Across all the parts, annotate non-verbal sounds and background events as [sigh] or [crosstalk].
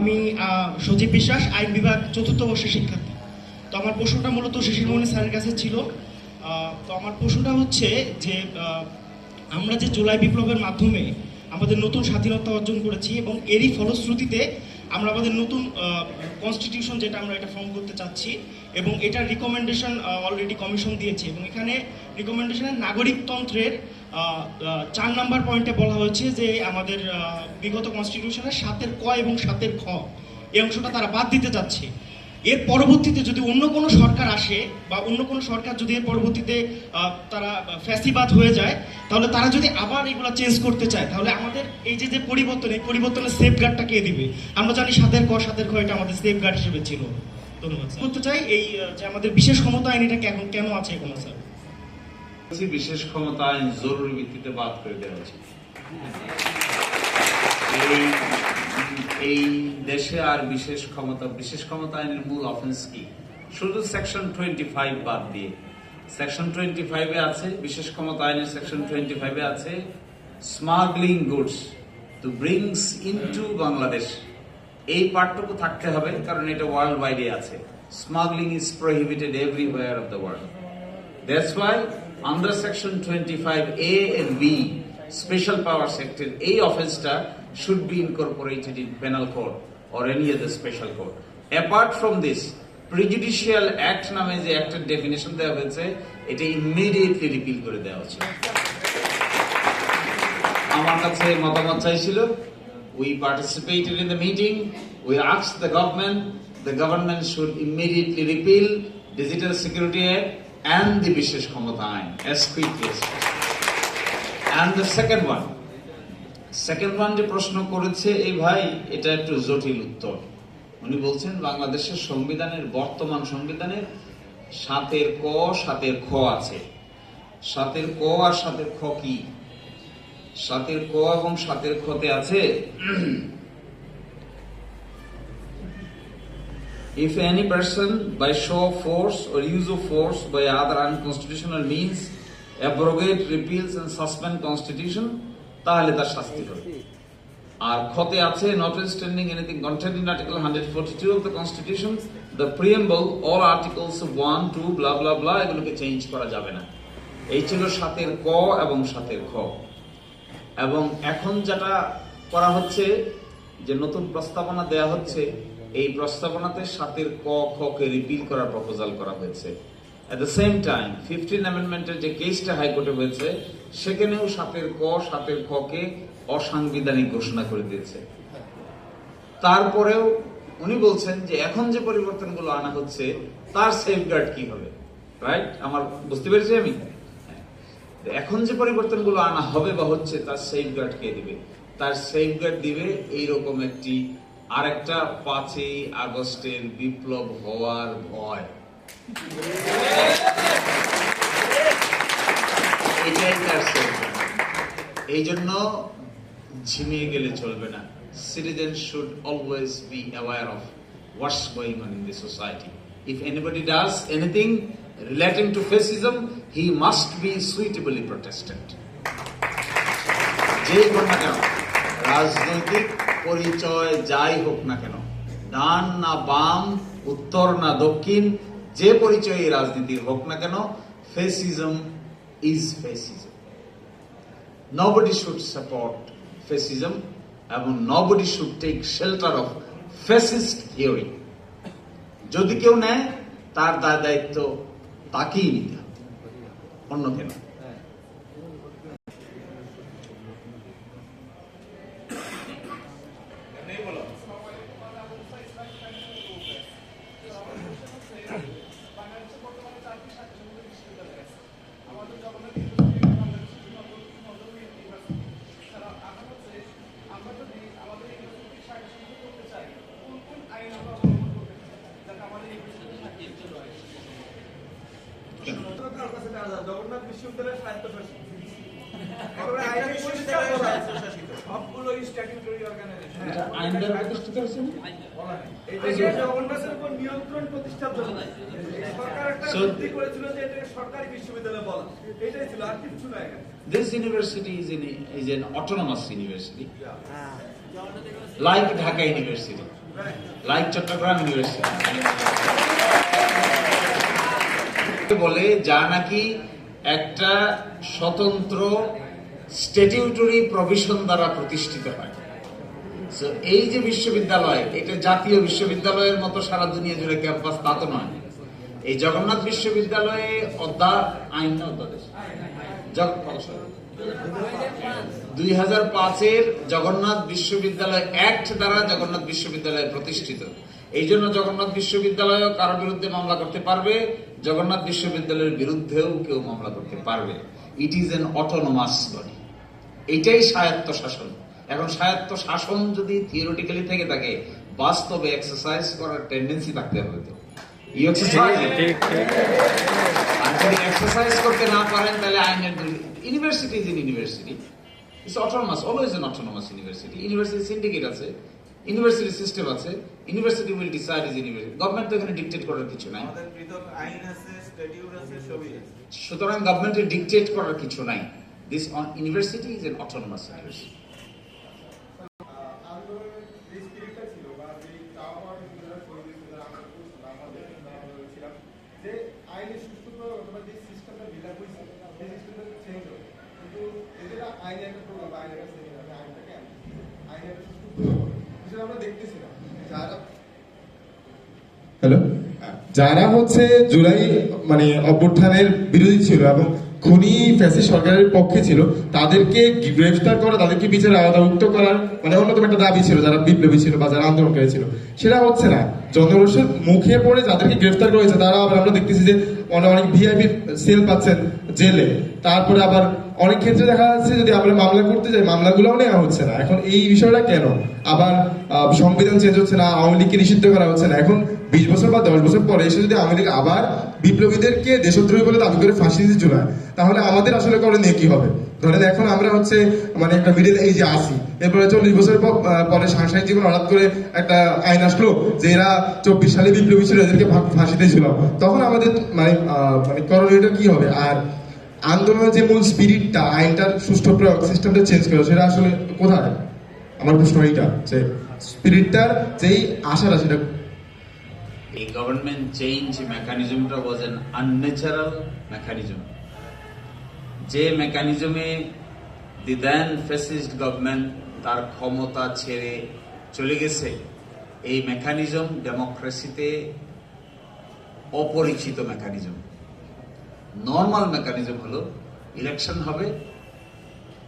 আমি সজীব বিশ্বাস, আইন বিভাগ চতুর্থ বর্ষের শিক্ষার্থী। তো আমার প্রশ্নটা মূলত শিশির মোহন স্যারের কাছে ছিল। তো আমার প্রশ্নটা হচ্ছে যে আমরা যে জুলাই বিপ্লবের মাধ্যমে আমাদের নতুন স্বাধীনতা অর্জন করেছি এবং এরই ফলশ্রুতিতে আমরা আমাদের নতুন কনস্টিটিউশন যেটা আমরা এটা ফর্ম করতে চাচ্ছি, এবং এটার রিকমেন্ডেশন অলরেডি কমিশন দিয়েছে। এবং এখানে রিকমেন্ডেশনে নাগরিকতন্ত্রের চার নাম্বার পয়েন্টে বলা হয়েছে যে আমাদের বিগত কনস্টিটিউশনের সাতের ক এবং সাতের খ, এই অংশটা তারা বাদ দিতে যাচ্ছে এর পরবর্তীতে যদি অন্য কোনো সরকার আসে বা অন্য কোনো সরকার যদি এর পরবর্তীতে তারা ফ্যাসিবাদ হয়ে যায় তাহলে তারা যদি আবার এগুলো চেঞ্জ করতে চায় তাহলে আমাদের এই যে যে পরিবর্তন এই পরিবর্তনের সেফ গার্ডটা কে দিবে? আমরা জানি সাতের ক সাতের খ এটা আমাদের সেফ গার্ড হিসেবে ছিল। ধন্যবাদ স্যার। করতে চাই এই যে আমাদের বিশেষ ক্ষমতা আইন এটা কেন কেন আছে এখনও স্যার বিশেষ ক্ষমতা আইন জরুরি ভিত্তিতে বাদ করে দেওয়া উচিত এই এই দেশে আর বিশেষ ক্ষমতা বিশেষ ক্ষমতা আইনের মূল অফেন্স কি? শুধু সেকশন টোয়েন্টি ফাইভ বাদ দিয়ে। সেকশন টোয়েন্টি ফাইভে আছে বিশেষ ক্ষমতা আইনের সেকশন টোয়েন্টি ফাইভে আছে smuggling goods to brings into Bangladesh এই পার্টটুকু থাকতে হবে কারণ এটা ওয়ার্ল্ড ওয়াইডে আছে। Smuggling is prohibited everywhere of the world that's why why under section 25A and B, B special power sector offense-টা should be incorporated in penal code or any other special code. Apart from this, prejudicial act নামে যে অ্যাক্টের definition দেওয়া হয়েছে এটা immediately repeal করে দেওয়া উচিত আমার কাছে মতামত চাইছিল we participated in the meeting we asked the government the government should immediately repeal digital security act and the বিশেষ ক্ষমতা আইন as possible and the second one second one যে প্রশ্ন করেছে, এই ভাই, এটা একটু জটিল উত্তর। উনি বলছেন, বাংলাদেশের সংবিধানের, বর্তমান সংবিধানের সাতের ক, সাতের খ আছে। সাতের ক আর সাতের খ কি? সাতের ক এবং সাতের খতে আছে if any person by show force or use of force by other unconstitutional means abrogate repeals and suspend constitution তাহলে তার শাস্তি হবে। আর খতে আছে notwithstanding anything contained in article 142 of the constitution, the preamble, all articles 1 2 blah blah blah, এগুলোকে change করা যাবে না। এই ছিল সাতের ক এবং সাতের খ। এবং এখন যেটা করা হচ্ছে, যে নতুন প্রস্তাবনা দেয়া হচ্ছে, এই প্রস্তাবনাতে সাতের ক, খ কে রিপিল করার প্রপোজাল করা হয়েছে। At the same time fifteen অ্যামেন্ডমেন্টের যে কেসটা হাইকোর্টে হয়েছে, সেখানেও সাতের ক সাতের খ কে অসাংবিধানিক ঘোষণা করে দিয়েছে। তারপরেও উনি বলছেন যে এখন যে পরিবর্তনগুলো আনা হচ্ছে, তার সেফগার্ড কি হবে? রাইট আমার বুঝতে পেরেছি আমি? হ্যাঁ। এখন যে পরিবর্তনগুলো আনা হবে বা হচ্ছে, তার সেফগার্ড কে দিবে? তার সেফগার্ড দিবে এইরকম একটি আরেকটা পাঁচই আগস্টের বিপ্লব হওয়ার ভয়। এটাই তার এই জন্য ঝিমিয়ে গেলে চলবে না। Citizen should always be aware of what's going on in the society if anybody does anything relating to fascism he must be suitably protested যেই হোক না কেন, রাজনৈতিক পরিচয় যাই হোক না কেন, ডান না বাম, উত্তর না দক্ষিণ যে পরিচয় রাজনীতি হোক না কেন fascism is fascism nobody should support fascism এবং nobody should take shelter of fascist theory যদি কেউ নেয়, তার দায় দায়িত্ব তাকেই নিতে হবে, অন্য কেন This university is, in, is an autonomous university, like Dhaka University. Like Chittagong university বলে যা নাকি একটা স্বতন্ত্র স্ট্যাটিউটরি প্রভিশন দ্বারা প্রতিষ্ঠিত হয়। এই যে বিশ্ববিদ্যালয় এটা জাতীয় বিশ্ববিদ্যালয়ের মতো সারা দুনিয়া জুড়ে ক্যাম্পাস তা তো নয়। এই জগন্নাথ বিশ্ববিদ্যালয়ে অধ্যা আইন অধ্যাদেশ? দুই হাজার পাঁচের জগন্নাথ বিশ্ববিদ্যালয় অ্যাক্ট দ্বারা জগন্নাথ বিশ্ববিদ্যালয় প্রতিষ্ঠিত। এই জন্য জগন্নাথ বিশ্ববিদ্যালয় কারও বিরুদ্ধে মামলা করতে পারবে, জগন্নাথ বিশ্ববিদ্যালয়ের বিরুদ্ধেও কেউ মামলা করতে পারবে। It is an autonomous body এইটাই স্বায়ত্ত শাসন। এখন স্বায়ত্ত শাসন যদি থিওরিটিক্যালি থেকে থাকে, বাস্তবে এক্সারসাইজ করার টেন্ডেন্সি থাকতে হবে তো। ইউ এক্সারসাইজ আর যদি এক্সারসাইজ করতে না পারেন তাহলে আইনের university is in university it's autonomous always an autonomous university university syndicate আছে ইউনিভার্সিটি সিস্টেম আছে university will decide is university government তো এখানে ডিকটেট করার কিছু নাই। সুতরাং গভর্নমেন্টের ডিকটেট করার কিছু নাই। This university is an autonomous university আন্দোলনের যে স্পিরিটটা ছিল বা যে চাওয়া যারা শহীদ যারা আমরা করছিলাম আমাদের যারা আমরা ছিলাম যে আইনের সুস্থতা অথবা যে সিস্টেমটা বিল্ড হয়েছে সেই সিস্টেমটা চেঞ্জ হবে কিন্তু এদের আইনে একটা প্রোগ্রাম আইনের কাছে নিয়ে যাবে আইনটাকে আইনে একটা সুস্থ প্রয়োগ হবে সেটা আমরা দেখতেছিলাম যারা হ্যালো যারা হচ্ছে জুলাই মানে অভ্যুত্থানের বিরোধী ছিল এবং খুনি ফ্যাসি সরকারের পক্ষে ছিল। তাদেরকে গ্রেফতার করা, তাদেরকে বিচারে আওতাভুক্ত করার মানে অন্যতম একটা দাবি ছিল, যারা বিপ্লবী ছিল বা যারা আন্দোলনকারী ছিল। সেটা হচ্ছে না জনরোষের মুখে পড়ে যাদেরকে গ্রেফতার করা হয়েছে, তারা আবার আমরা দেখতেছি যে অনেক ভিআইপি সেল পাচ্ছেন জেলে। তারপরে আবার অনেক ক্ষেত্রে দেখা যাচ্ছে যদি আমরা মামলা করতে যাই, মামলাগুলোও নেওয়া হচ্ছে না। এখন এই বিষয়টা কেন? আবার সংবিধান চেঞ্জ হচ্ছে না, আওয়ামী লীগকে নিষিদ্ধ করা হচ্ছে না। এখন বিশ বছর বা দশ বছর পরে এসে যদি আওয়ামী লীগ আবার বিপ্লবীদেরকে দেশদ্রোহী বলে দাবি করে ফাঁসি দিতে চলে তাহলে আমাদের আসলে করণীয় কি হবে? ধরেন এখন আমরা হচ্ছে মানে একটা মিডিল এইজে আসি এরপরে চল্লিশ বছর পর- সাংসারিক জীবন হঠাৎ করে একটা আইন আসলো যে এরা চব্বিশ সালে বিপ্লবী ছিল, এদেরকে ফাঁসিতে ছিল তখন আমাদের মানে মানে করণীয়টা কি হবে? আর আন্দোলনের যে মূল স্পিরিটটা আইনটার সুষ্ঠু প্রয়োগ সিস্টেমটা চেঞ্জ করা, সেটা আসলে কোথায়? আমার প্রশ্ন এইটা, যে স্পিরিটটার যেই আশাটা সেটা এই গভর্নমেন্ট চেঞ্জ মেকানিজমটা ওয়াজ এন আনন্যাচারাল মেকানিজম যে মেকানিজমে দি দেন ফেসিস্ট গভর্নমেন্ট তার ক্ষমতা ছেড়ে চলে গেছে, এই মেকানিজম ডেমোক্রেসিতে অপরিচিত মেকানিজম নর্মাল মেকানিজম হলো ইলেকশন হবে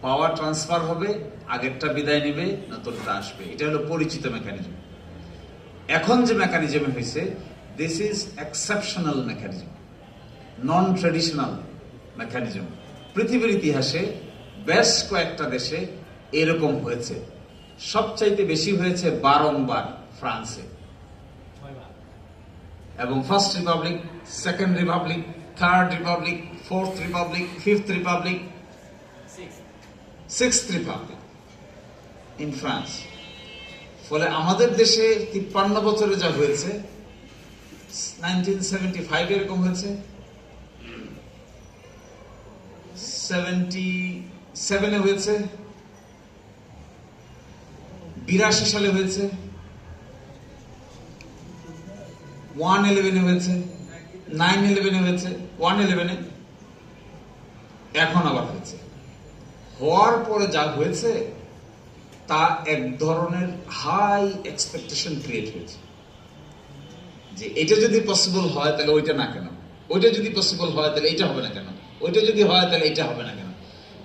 পাওয়ার ট্রান্সফার হবে আগেরটা বিদায় নেবে নতুনটা আসবে। এটা হলো পরিচিত মেকানিজম এখন যে মেকানিজম হয়েছে this is exceptional mechanism non traditional mechanism পৃথিবীর ইতিহাসে বেশ কয়েকটা দেশে এরকম হয়েছে। সবচাইতে বেশি হয়েছে বারংবার ফ্রান্সে। এবং first republic second republic third republic fourth republic fifth republic six republic in France ফলে আমাদের দেশে তিপ্পান্ন বছরে যা হয়েছে নাইনটিন সেভেন্টি ফাইভ এরকম হয়েছে। সেভেন্টি সেভেনে হয়েছে। বিরাশি সালে হয়েছে। ওয়ান ইলেভেনে হয়েছে। নাইন ইলেভেনে হয়েছে ওয়ান ইলেভেনে এখন আবার হয়েছে। হওয়ার পরে যা হয়েছে, তা এক ধরনের হাই এক্সপেকটেশন ক্রিয়েট হয়েছে। যে এটা যদি পসিবল হয়, তাহলে ওইটা না কেন? ওইটা যদি পসিবল হয়, তাহলে এইটা হবে না কেন? ওইটা যদি হয়, তাহলে এটা হবে না কেন?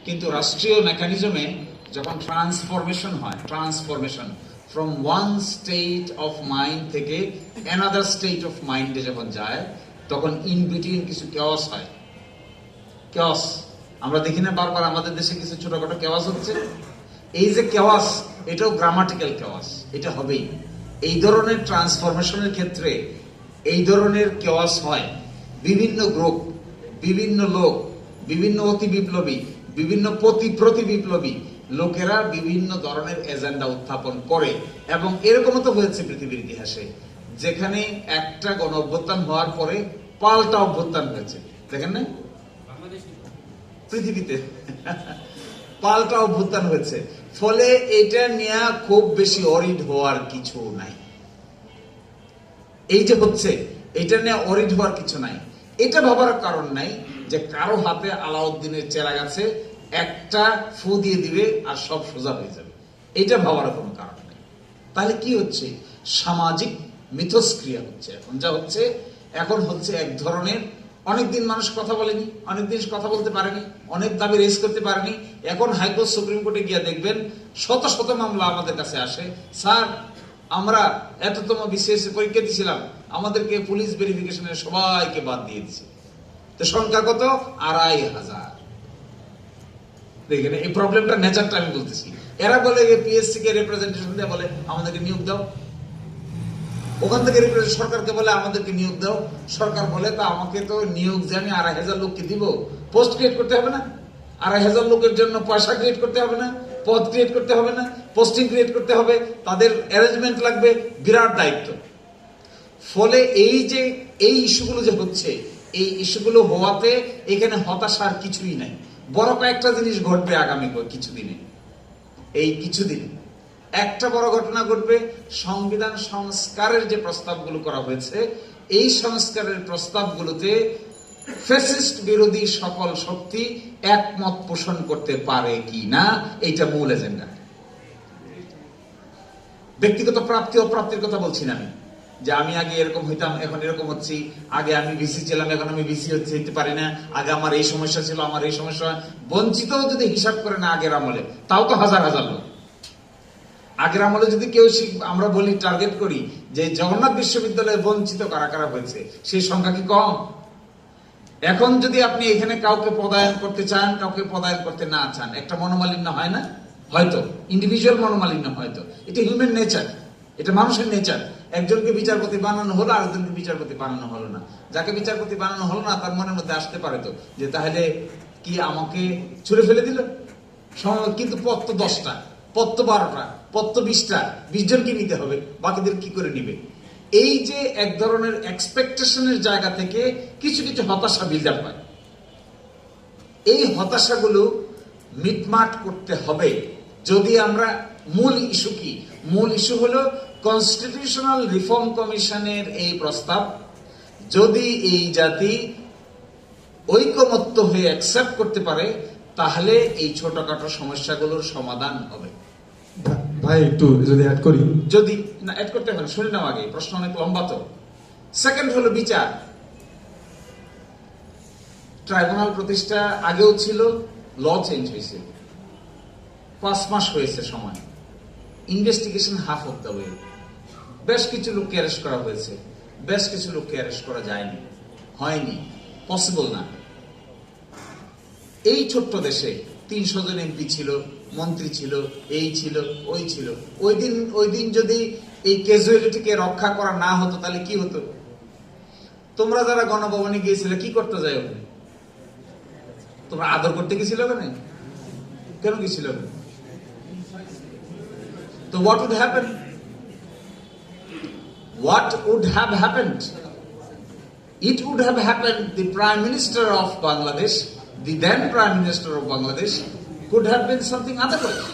কিন্তু রাষ্ট্রীয় মেকানিজমে যখন ট্রান্সফরমেশন হয় transformation from one state of mind থেকে অ্যানাদার স্টেট অফ মাইন্ডে যখন যায় তখন ইন বিটুইন কিছু কেওয়াস হয়। কেওয়াস আমরা দেখি না বারবার আমাদের দেশে কিছু ছোটখাটো কেওয়াস হচ্ছে? এই যে কেওয়াস এটাও গ্রামাটিক্যাল কেওয়াস এটা হবেই। এই ধরনের ট্রান্সফরমেশনের ক্ষেত্রে এই ধরনের কেওয়াস হয়। বিভিন্ন গ্রুপ বিভিন্ন লোক, বিভিন্ন অতি বিপ্লবী, বিভিন্ন প্রতি প্রতি বিপ্লবী লোকেরা বিভিন্ন ধরনের এজেন্ডা উত্থাপন করে এবং এরকমও তো হয়েছে পৃথিবীর ইতিহাসে। যেখানে একটা গণ অভ্যুত্থান হওয়ার পরে পাল্টা অভ্যুত্থান হয়েছে। দেখেন না? পৃথিবীতে। [laughs] পাল্টা অভ্যুত্থান হয়েছে। ফলে এটা নিয়ে খুব বেশি অরিড হওয়ার কিছু নাই। এই যে হচ্ছে এটা নিয়ে অরিড হওয়ার কিছু নাই। এটা ভাবার কারণ নাই যে কারও হাতে আলাউদ্দিনের চেরা আছে একটা ফু দিয়ে দিবে আর সব সোজা হয়ে যাবে। এটা ভাবার কোনো কারণ নেই। তাহলে কি হচ্ছে? সামাজিক মিথস্ক্রিয়া হচ্ছে। এখন যা হচ্ছে, এখন হচ্ছে এক ধরনের, অনেকদিন মানুষ কথা বলেনি, অনেকদিন কথা বলতে পারেনি, অনেক দাবি রেস করতে পারেনি। এখন হাইকোর্ট সুপ্রিম কোর্টে গিয়ে দেখবেন, শত শত মামলা আমাদের কাছে আসে। স্যার, আমরা এততম বিশেষ পরীক্ষা দিয়েছিলাম, আমাদেরকে পুলিশ ভেরিফিকেশনে সবাইকে বাদ দিয়ে দিছে তো সংখ্যা কত? আড়াই হাজার। দেখেন, এই প্রবলেমটা নেচারটা আমি বলতেছি। এরা বলে পিএসসি কে রিপ্রেজেন্টেশন দিয়ে বলে, আমাদেরকে নিয়োগ দাও। ওখান থেকে represent- সরকারকে বলে আমাদেরকে নিয়োগ দাও। সরকার বলে, তা আমাকে তো নিয়োগ যে আমি আড়াই হাজার লোককে দিব পোস্ট ক্রিয়েট করতে হবে না? আড়াই হাজার লোকের জন্য পয়সা ক্রিয়েট করতে হবে না? পদ ক্রিয়েট করতে হবে না? পোস্টিং ক্রিয়েট করতে হবে? তাদের অ্যারেঞ্জমেন্ট লাগবে বিরাট দায়িত্ব। ফলে এই যে, এই ইস্যুগুলো যে হচ্ছে, এই ইস্যুগুলো হওয়াতে এখানে হতাশার কিছুই নাই। বড় কয়েকটা জিনিস ঘটবে আগামী কিছুদিনে। এই কিছুদিন। একটা বড় ঘটনা ঘটবে, সংবিধান সংস্কারের যে প্রস্তাবগুলো করা হয়েছে, এই সংস্কারের প্রস্তাবগুলোতে ফেসিস্ট বিরোধী সকল শক্তি একমত পোষণ করতে পারে কি না, এইটা মূল এজেন্ডা। ব্যক্তিগত প্রাপ্তি অপ্রাপ্তির কথা বলছি না আমি। যে আমি আগে এরকম হইতাম, এখন এরকম হচ্ছি, আগে আমি বিসি ছিলাম, এখন আমি বিসি হচ্ছে হইতে পারি না, আগে আমার এই সমস্যা ছিল, আমার এই সমস্যা। বঞ্চিত যদি হিসাব করে না আগের আমলে, তাও তো হাজার হাজার লোক। আগের আমলে যদি কেউ আমরা বলি টার্গেট করি, যে জগন্নাথ বিশ্ববিদ্যালয়ে বঞ্চিত কারা কারা হয়েছে, সেই সংখ্যা কি কম? এখন যদি আপনি এখানে কাউকে পদায়ন করতে চান, কাউকে পদায়ন করতে না চান, একটা মনোমালিন্য হয় না? হয়তো। ইন্ডিভিজুয়াল মনোমালিন্য হয়তো। এটা হিউম্যান নেচার এটা মানুষের নেচার একজনকে বিচারপতি বানানো হলো, আরেকজনকে বিচারপতি বানানো হলো না। যাকে বিচারপতি বানানো হলো না, তার মনের মধ্যে আসতে পারে তো, যে তাহলে কি আমাকে ছুড়ে ফেলে দিল? কিন্তু পদ তো দশটা পদ তো বারোটা। তো বিশটা বিশ জনকে নিতে হবে, বাকিদের কি করে নিবে? এই যে এক ধরনের এক্সপেকটেশনের জায়গা থেকে কিছু কিছু হতাশা বিল্ড আপ হয়। এই হতাশাগুলো মিটমাট করতে হবে। যদি আমরা, মূল ইস্যু কি? মূল ইস্যু হলো কনস্টিটিউশনাল রিফর্ম কমিশনের এই প্রস্তাব। যদি এই জাতি ঐকমত্য হয়ে অ্যাকসেপ্ট করতে পারে, তাহলে এই ছোটখাটো সমস্যাগুলোর সমাধান হবে। ভাই একটু যদি অ্যাড করি। যদি না অ্যাড করতে হবে না, শুনে নাও আগে প্রশ্ন অনেক লম্বা তো। সেকেন্ড হলো বিচার। ট্রাইব্যুনাল প্রতিষ্ঠা আগেও ছিল ল চেঞ্জ হয়েছে। পাঁচ মাস হয়েছে সময়। Investigation half of the way বেশ কিছু লোককে অ্যারেস্ট করা হয়েছে। বেশ কিছু লোককে অ্যারেস্ট করা যায়নি। হয়নি। পসিবল না। এই ছোট্ট দেশে তিনশো জন এমপি ছিল। মন্ত্রী ছিল, এই ছিল, ওই ছিল। ওই দিন ওই দিন যদি এই ক্যাজুয়ালিটিকে রক্ষা করা না হতো, তাহলে কি হতো? তোমরা যারা গণভবনে গিয়েছিলে, কি করতে যায় ওখানে? তোমরা আদর করতে গেছিল ওখানে? কেন গেছিল? তো what would happen what would have happened it would have happened the prime minister of bangladesh, the then prime minister of bangladesh could have been something otherwise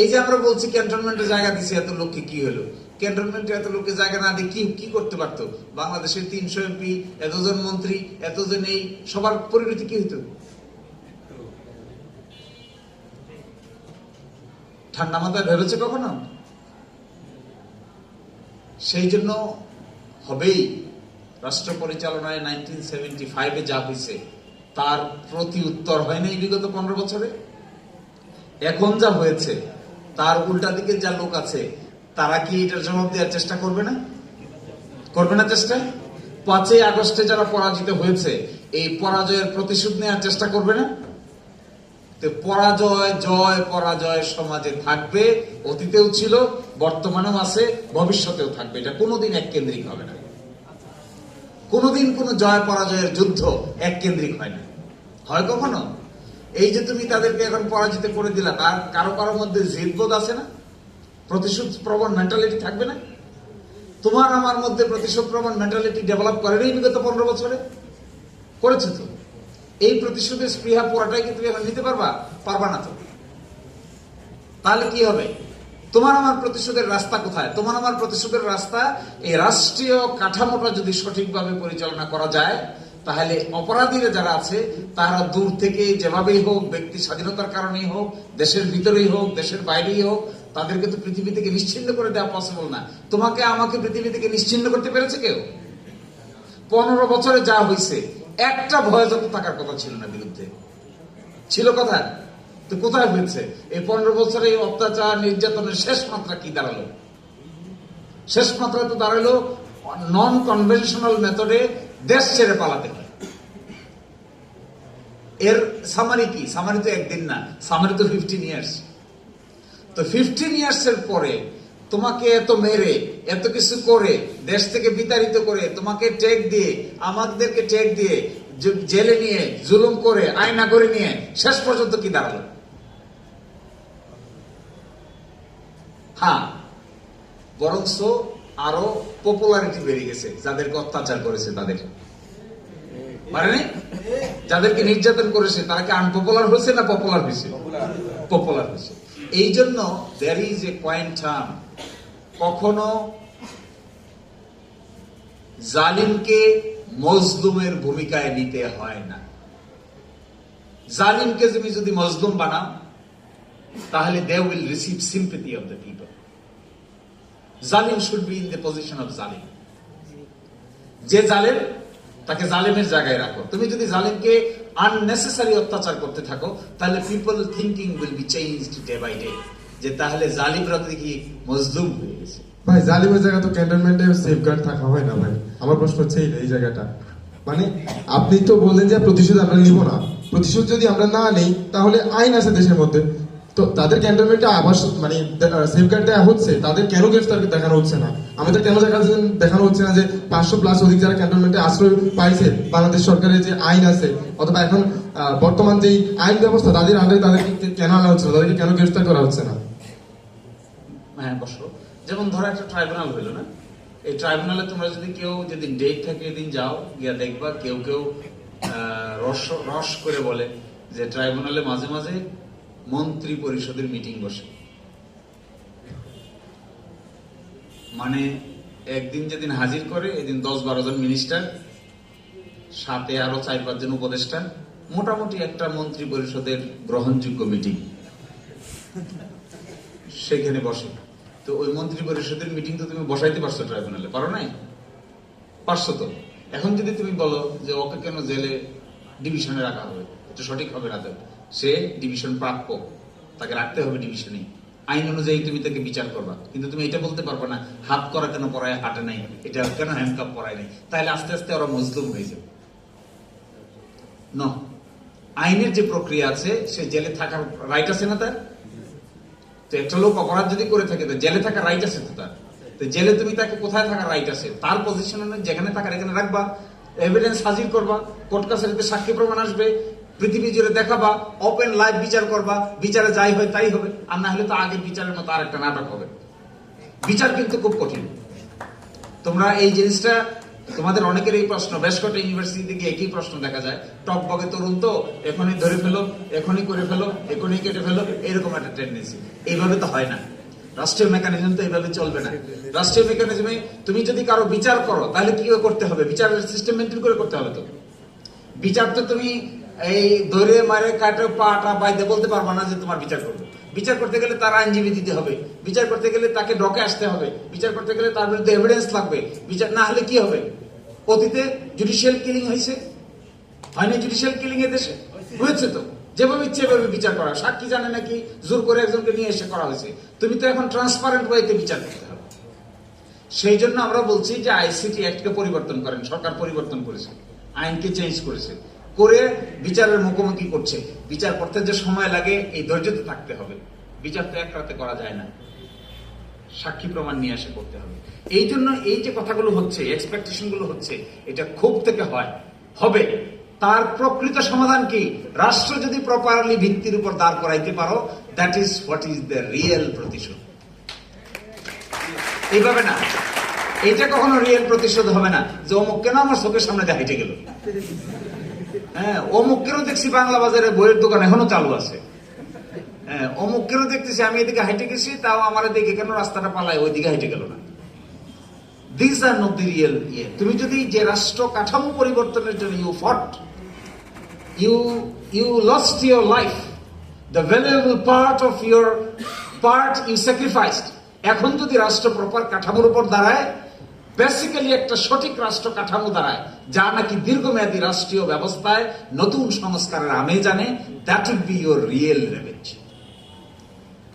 এই যে আমরা বলছি ক্যান্টনমেন্টে জায়গা দিছি এত লোককে কি হলো? ক্যান্টনমেন্টে এত লোককে জায়গা না দিয়ে কি কি করতে পারতো? বাংলাদেশের তিনশো এমপি, এতজন মন্ত্রী, এতজন এই, সবার পরিণতি কি হতো ঠান্ডা মাথায় ভেবেছে কখনো? সেই জন্য হবেই। রাষ্ট্র পরিচালনায় নাইনটিন সেভেন্টি ফাইভে যা হয়েছে তার প্রতি উত্তর হয়নি বিগত পনেরো বছরে। এখন যা হয়েছে, তার উল্টা দিকে যা লোক আছে, তারা কি এটার জবাব দেওয়ার চেষ্টা করবে না? করবে না চেষ্টা? পাঁচই আগস্টে যারা পরাজিত হয়েছে, এই পরাজয়ের প্রতিশোধ নেওয়ার চেষ্টা করবে না? তো পরাজয়, জয়, পরাজয় সমাজে থাকবে, অতীতেও ছিল, বর্তমানেও আছে, ভবিষ্যতেও থাকবে। এটা কোনোদিন এক কেন্দ্রিক হবে না। কোনোদিন কোনো জয় পরাজয়ের যুদ্ধ এক কেন্দ্রিক হয় না হয় কখনো? এই যে তুমি তাদেরকে এখন পরাজিত করে দিলা, তার কারও কারও মধ্যে জিদবোধ আছে না? প্রতিশোধ প্রবণ মেন্টালিটি থাকবে না? তোমার আমার মধ্যে প্রতিশোধ প্রবণ মেন্টালিটি ডেভেলপ করেনি বিগত পনেরো বছরে? করেছে তো? এই প্রতিশোধের স্পৃহা পুরাটাই কি তুমি এখন নিতে পারবা? পারবা না তো। তাহলে কি হবে? তোমার আমার প্রতিশোধের রাস্তা কোথায়? তোমার আমার প্রতিশোধের রাস্তা, এই রাষ্ট্রীয় কাঠামোটা যদি সঠিকভাবে পরিচালনা করা যায়, তাহলে অপরাধীরা যারা আছে, তারা দূর থেকে যেভাবেই হোক, ব্যক্তি স্বাধীনতার কারণেই হোক, দেশের ভিতরেই হোক, দেশের বাইরেই হোক, তাদেরকে তো পৃথিবী থেকে নিশ্চিন্ন করে দেওয়া পসিবল না। তোমাকে, আমাকে পৃথিবী থেকে নিশ্চিন্ন করতে পেরেছে কেউ? পনেরো বছরে যা হয়েছে একটা ভয় যত থাকার কথা ছিল না বিরুদ্ধে। ছিল কথা তো কোথায় হয়েছে? এই পনেরো বছরে এই অত্যাচার, নির্যাতনের শেষ মাত্রা কি দাঁড়াল? শেষ মাত্রা তো দাঁড়াল নন কনভেনশনাল মেথডে দেশ ছেড়ে পালাতে এর সামারি কি? সামারি তো একদিন না সামারি তো ফিফটিন ইয়ার্স তো ফিফটিন ইয়ার্স এর পরে তোমাকে এত মেরে, এত কিছু করে, দেশ থেকে বিতাড়িত করে, তোমাকে টেক দিয়ে, আমাদেরকে টেক দিয়ে জেলে নিয়ে, জুলুম করে, আয়না করে নিয়ে, শেষ পর্যন্ত কি দাঁড়াল? হ্যাঁ। বরংস আরও পপুলারিটি বেড়ে গেছে যাদেরকে অত্যাচার করেছে তাদের। পারেনি? যাদেরকে নির্যাতন করেছে তারা কি আনপপুলার হয়েছে না পপুলার হয়েছে? পপুলার হয়েছে। এই জন্য there is a point term কখনো জালিমকে মজলুমের ভূমিকায় নিতে হয় না। জালিমকে তুমি যদি মজলুম বানাও তাহলে they will receive sympathy of the people জালিম should be in the position of জালিম। যে জালেম, তাকে জালেমের জায়গায় রাখো। তুমি যদি জালেমকে আননেসেসারি অত্যাচার করতে থাকো, তাহলে people thinking will be change day by day যে তাহলে জালিমরা দেখি মজলুম হয়ে গেছে। ভাই, জালিমের জায়গা তো ক্যান্টনমেন্টে সেফগার্ড থাকা হয় না ভাই। আমার প্রশ্ন হচ্ছে এই জায়গাটা। মানে আপনি তো বললেন যে প্রতিশোধ আমরা নিব না। প্রতিশোধ যদি আমরা না নেই, তাহলে আইন আছে দেশের মধ্যে। তো তাদের ক্যান্টনমেন্টে আবার স- মানে সেফগার্ড দেওয়া হচ্ছে, তাদের কেন গ্রেফতার দেখানো হচ্ছে না? আমাদের কেন দেখা- দেখানো হচ্ছে না যে পাঁচশো প্লাস অধিক যারা ক্যান্টনমেন্টে আশ্রয় পাইছে, বাংলাদেশ সরকারের যে আইন আছে, অথবা এখন বর্তমান যে আইন ব্যবস্থা, তাদের আন্ডারে তাদেরকে কেন আনা হচ্ছে না? তাদেরকে কেন গ্রেফতার করা হচ্ছে না? হ্যাঁ বসো। যেমন ধরো একটা ট্রাইব্যুনাল হইল, না? এই ট্রাইব্যুনালে তোমরা যদি কেউ যেদিন ডেট থাকে, এদিন যাও, গিয়া দেখবা, কেউ কেউ রস রস করে বলে যে ট্রাইব্যুনালে মাঝে মাঝে মন্ত্রী পরিষদের মিটিং বসে। মানে একদিন যেদিন হাজির করে, এদিন দশ বারো জন মিনিস্টার, সাথে আরও চার পাঁচজন উপদেষ্টা, মোটামুটি একটা মন্ত্রী পরিষদের গ্রহণযোগ্য মিটিং। সেখানে বসে। তো ওই মন্ত্রী পরিষদের মিটিং তো তুমি বসাইতে পারছ ট্রাইব্যুনালে, পারো নাই? পারছ তো? এখন যদি তুমি বলো যে ওকে কেন জেলে ডিভিশনে রাখা হবে সঠিক হবে না তো? সে ডিভিশন প্রাপ্য। তাকে রাখতে হবে ডিভিশনে আইন অনুযায়ী তুমি তাকে বিচার করবা। কিন্তু তুমি এটা বলতে পারবে না, হাত করা কেন পড়ায় হাটে নাই? এটা কেন হ্যান্ডকাপ পড়ায় নাই? তাহলে আস্তে আস্তে ওরা মজলুম হয়ে যাবে। ন আইনের যে প্রক্রিয়া আছে, সে জেলে থাকার রাইট আছে না তার? তো একটা লোক অপরাধ যদি করে থাকে, তো জেলে থাকার রাইট আছে তো তার? তো জেলে তুমি তাকে কোথায় থাকার রাইট আছে? তার পজিশন যেখানে থাকার, এখানে রাখবা। এভিডেন্স হাজির করবা। কোর্ট কাছারিতে সাক্ষী প্রমাণ আসবে। পৃথিবী জুড়ে দেখাবা ওপেন লাইভ বিচার করবা, বিচারে যাই হয় তাই হবে, আর না হলে তো আগের বিচারের মতো আরেকটা নাটক হবে। বিচার কিন্তু খুব কঠিন। তোমরা এই জিনিসটা, তোমাদের অনেকের এই প্রশ্ন বেশ কটা ইউনিভার্সিটি গিয়ে একই প্রশ্ন দেখা যায়, টক বগে তরুণ তো, এখনই ধরে ফেলো, এখনই করে ফেলো, এখনই কেটে ফেলো, এরকম একটা টেন্ডেন্সি এইভাবে তো হয় না। রাষ্ট্রীয় মেকানিজম তো এইভাবে চলবে না। রাষ্ট্রীয় মেকানিজমে তুমি যদি কারও বিচার করো, তাহলে কি করতে হবে? বিচারের সিস্টেম মেনটেন করে করতে হবে তো। বিচার তো তুমি এই ধরে মারে কাটে পাটা বাইতে বলতে পারবা না যে তোমার বিচার করবে। বিচার করতে গেলে তার আইনজীবী দিতে হবে। বিচার করতে গেলে তাকে ডকে আসতে হবে। বিচার করতে গেলে তার বিরুদ্ধে এভিডেন্স লাগবে। বিচার না হলে কি হবে? অতীতে জুডিশিয়াল কিলিং হয়েছে? হয়নি জুডিশিয়াল কিলিং এ দেশে? হয়েছে তো। যেভাবে ইচ্ছে এভাবে বিচার করা। সাক্ষী জানে নাকি জোর করে একজনকে নিয়ে এসে করা হয়েছে। তুমি তো এখন ট্রান্সপারেন্ট ওয়েতে বিচার করতে হবে। সেই জন্য আমরা বলছি যে আইসিটি অ্যাক্টকে পরিবর্তন করেন। সরকার পরিবর্তন করেছে। আইনকে চেঞ্জ করেছে। করে বিচারের মুখোমুখি করছে। বিচার করতে যে সময় লাগে, এই ধৈর্য তো থাকতে হবে। বিচার তো এক রাতে করা যায় না। সাক্ষী প্রমাণ নিয়ে এসে করতে হবে। এই জন্য এই যে কথাগুলো হচ্ছে এক্সপেকটেশনগুলো হচ্ছে, এটা খুব থেকে হয়। হবে। তার প্রকৃত সমাধান কি? রাষ্ট্র যদি প্রপারলি ভিত্তির উপর দাঁড় করাইতে পারো that is what is the real প্রতিশোধ। এইভাবে না। এটা কখনো রিয়েল প্রতিশোধ হবে না যে অমুক কেন আমার চোখের সামনে হেঁটে গেল? হ্যাঁ অমুক কেন দেখছি বাংলা বাজারে বইয়ের দোকান এখনও চালু আছে? হ্যাঁ, অমুক কেন দেখতেছি আমি এদিকে হাইটে গেছি তাও আমার দিকে কেন রাস্তাটা পালায় ওইদিকে হাইটে গেল না। This are not the real ইয়ে। তুমি যদি যে রাষ্ট্র কাঠামো পরিবর্তনের জন্য you fought you you lost your life the valuable part of your part you sacrificed এখন যদি রাষ্ট্র প্রপার কাঠামোর উপর দাঁড়ায় বেসিক্যালি একটা সঠিক রাষ্ট্র কাঠামো দাঁড়ায় যা নাকি দীর্ঘমেয়াদী রাষ্ট্রীয় ব্যবস্থায় নতুন সংস্কারের আমেজ আনে that would be your real revenge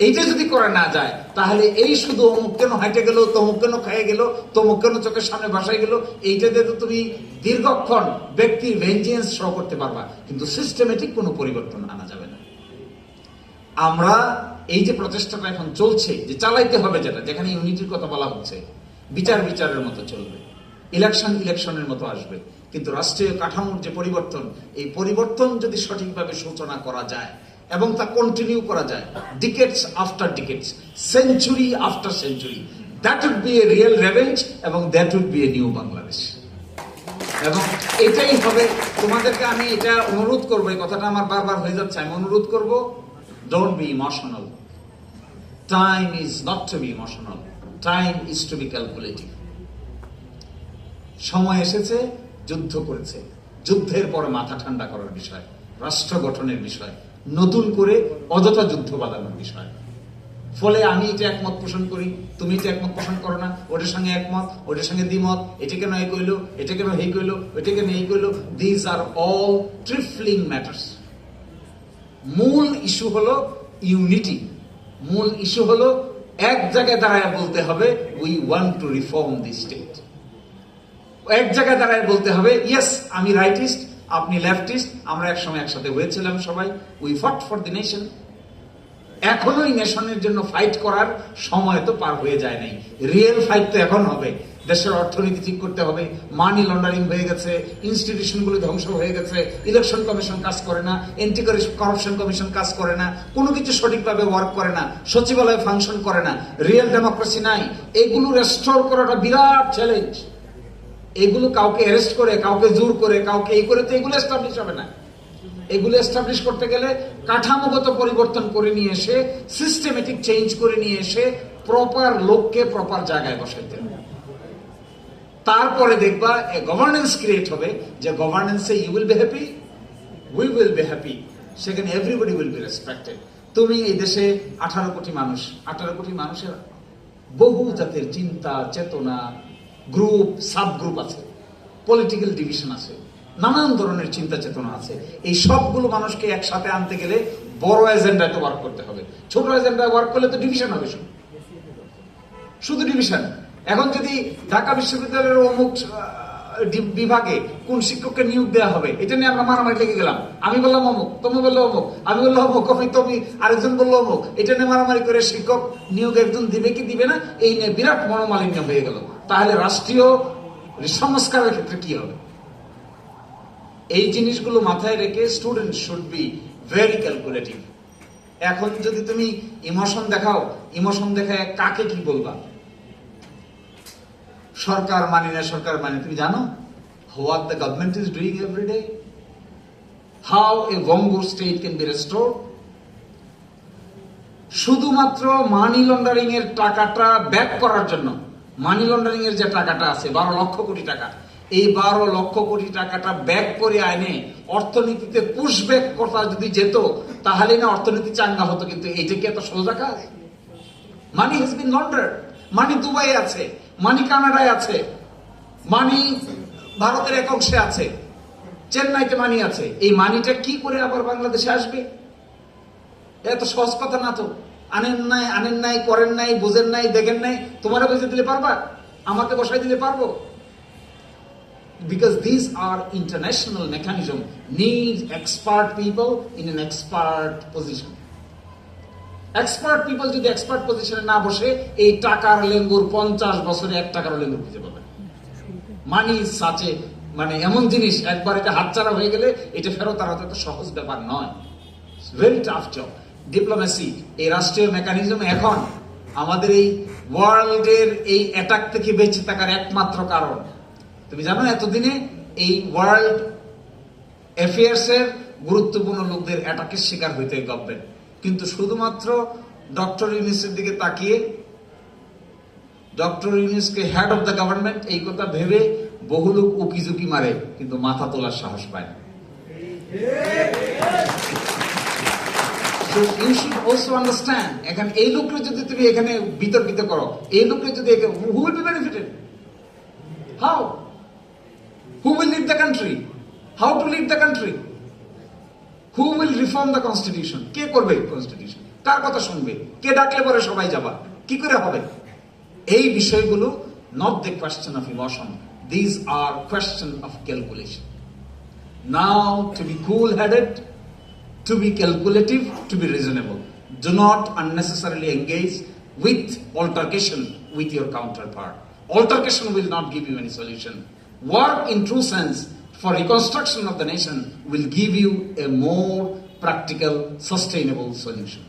এইটা যদি করে না যায়, তাহলে এই শুধু অমুক কেন হাইটে গেল, তমুক কেন খাইয়ে গেল, তমুক কেন চোখের সামনে বাসায় গেল, এইটা দিয়ে তো তুমি দীর্ঘক্ষণ ব্যক্তির ভেঞ্জিয়েন্স শো করতে পারবা, কিন্তু সিস্টেমেটিক কোনো পরিবর্তন আনা যাবে না। আমরা এই যে প্রচেষ্টাটা এখন চলছে, যে চালাইতে হবে যেটা, যেখানে ইউনিটির কথা বলা হচ্ছে বিচার বিচারের মতো চলবে। ইলেকশন ইলেকশনের মতো আসবে। কিন্তু রাষ্ট্রীয় কাঠামোর যে পরিবর্তন, এই পরিবর্তন যদি সঠিকভাবে সূচনা করা যায় এবং তা কন্টিনিউ করা যায় decades after decades century after century that would be a real revenge এবং that would be a new Bangladesh এবং এটাই হবে, তোমাদেরকে আমি এটা অনুরোধ করব, এই কথাটা আমার বারবার হয়ে যাচ্ছে, আমি অনুরোধ করব don't be emotional time is not to be emotional time is to be calculative সময় এসেছে, যুদ্ধ করেছে। যুদ্ধের পর মাথা ঠান্ডা করার বিষয়, রাষ্ট্র গঠনের বিষয়, নতুন করে অযথা যুদ্ধ বাঁধানোর বিষয়। ফলে আমি এটা একমত পোষণ করি, তুমি এটা একমত পোষণ করো না ওটার সঙ্গে একমত ওটার সঙ্গে দ্বিমত, এটা কেন এই কইলো, এটা কেন এই কইলো, এটা কেন এই কইলো this are all trifling matters মূল ইস্যু হলো ইউনিটি মূল ইস্যু হলো এক জায়গায় দাঁড়ায় বলতে হবে we want to reform the state এক জায়গায় দাঁড়ায় বলতে হবে ইয়েস আমি রাইটিস্ট আপনি লেফটিস্ট আমরা একসময় একসাথে হয়েছিলাম সবাই we fought for the nation এখনও নেশনের জন্য ফাইট করার সময় তো পার হয়ে যায় নাই। রিয়েল ফাইট তো এখন হবে। দেশের অর্থনীতি ঠিক করতে হবে মানি লন্ডারিং হয়ে গেছে ইনস্টিটিউশনগুলো ধ্বংস হয়ে গেছে ইলেকশন কমিশন কাজ করে না এন্টি করাপশন কমিশন কাজ করে না, কোনো কিছু সঠিকভাবে ওয়ার্ক করে না, সচিবালয় ফাংশন করে না রিয়েল ডেমোক্রেসি নাই, এগুলো রেস্টোর করাটা বিরাট চ্যালেঞ্জ এগুলো কাউকে অ্যারেস্ট করে, কাউকে জোর করে, কাউকে এই করে তো এগুলো এস্টাবলিশ হবে না। এগুলো এস্টাবলিশ করতে গেলে কাঠামোগত পরিবর্তন করে নিয়ে এসে সিস্টেমেটিক চেঞ্জ করে নিয়ে এসে প্রপার লোককে প্রপার জায়গায় বসাইতে হবে। তারপরে দেখবা এ গভর্নেন্স ক্রিয়েট হবে, যে গভর্নেন্সে you will be happy we will be happy সেখানে এভরিবডি উইল বি রেসপেক্টেড তুমি এই দেশে আঠারো কোটি মানুষ, আঠারো কোটি মানুষের বহু জাতের চিন্তা, চেতনা গ্রুপ সাব গ্রুপ আছে পলিটিক্যাল ডিভিশন আছে, নানান ধরনের চিন্তা চেতনা আছে। এই সবগুলো মানুষকে একসাথে আনতে গেলে বড় এজেন্ডায় তো ওয়ার্ক করতে হবে। ছোট এজেন্ডায় ওয়ার্ক করলে তো ডিভিশন হবে শুধু শুধু ডিভিশন এখন যদি ঢাকা বিশ্ববিদ্যালয়ের অমুক বিভাগে কোন শিক্ষককে নিয়োগ দেওয়া হবে, এটা নিয়ে আমরা মারামারি লেগে গেলাম। আমি বললাম অমুক, তুমি বলল অমুক, আমি বললাম অমুক আমি তুমি, আরেকজন বলল অমুক। এটা নিয়ে মারামারি করে শিক্ষক নিয়োগ একজন দিবে কি দিবে না, এই নিয়ে বিরাট মনোমালিন্য হয়ে গেল। তাহলে রাষ্ট্রীয় সংস্কারের ক্ষেত্রে কি হবে? এই জিনিসগুলো মাথায় রেখে student should be very calculative এখন যদি তুমি ইমোশন দেখাও ইমোশন দেখায় কাকে কি বলবা? সরকার মানে না, সরকার মানে তুমি জানো what the government is doing every day how a বঙ্গো state can be restore শুধুমাত্র মানি লন্ডারিং এর টাকাটা ব্যাক করার জন্য মানি লন্ডারিং এর যে টাকাটা আছে, বারো লক্ষ কোটি টাকা, এই বারো লক্ষ কোটি টাকাটা ব্যাক করে আইনে অর্থনীতিতে পুশ ব্যাক করা যদি যেত, তাহলে না অর্থনীতি চাঙ্গা হতো, কিন্তু এইটা কি এত সোজা কাজ? Money has been launder money Dubai আছে। মানি কানাডায় আছে, মানি ভারতের এক অংশে আছে, চেন্নাইতে মানি আছে। এই মানিটা কি করে আবার বাংলাদেশে আসবে? এত সহজ কথা না তো। আনেন নাই আনেন নাই, করেন নাই, বুঝেন নাই, দেখেন নাই তোমারে বুঝে দিলে পারবা, আমাকে বসাই দিলে পারব। Because these are international mechanism needs expert people in an expert position. Expert people যদি এক্সপার্ট পজিশনে না বসে, এই টাকার লেঙ্গুর পঞ্চাশ বছরে এক টাকার লেঙ্গুর খুঁজে পাবেন মানি সাচে মানে এমন জিনিস, একবার এটা হাতছাড়া হয়ে গেলে এটা ফেরত আর তো সহজ ব্যাপার নয়। ভেরি টাফ জব ডিপ্লোমেসি এই রাষ্ট্রীয় মেকানিজম এখন আমাদের এই ওয়ার্ল্ডের এই অ্যাটাক থেকে বেঁচে থাকার একমাত্র কারণ। তুমি জানো, এতদিনে এই ওয়ার্ল্ড অ্যাফেয়ার্সের গুরুত্বপূর্ণ লোকদের অ্যাটাকের শিকার হইতে গভর্নমেন্ট শুধুমাত্র ডক্টর ইউনিসের দিকে তাকিয়ে ডক্টর ইউনিসকে হেড অফ দ্য গভর্নমেন্ট এই কথা ভেবে বহু লোক উকিঝুঁকি মারে কিন্তু মাথা তোলার সাহস পায় না। You should also understand, এখানে এই লোককে যদি তুমি এখানে বিতর্কিত করো এই লোককে যদি who will be benefited how who will lead the country how to lead the country who will reform the constitution কে করবে কনস্টিটিউশন কার কথা শুনবে কে ডাকলে পরে সবাই যাবা কি করে হবে এই বিষয়গুলো not the question of emotion these are question of calculation now to be cool headed to be calculative, to be reasonable. Do not unnecessarily engage with altercation with your counterpart. Altercation will not give you any solution. Work in true sense for reconstruction of the nation will give you a more practical, sustainable solution.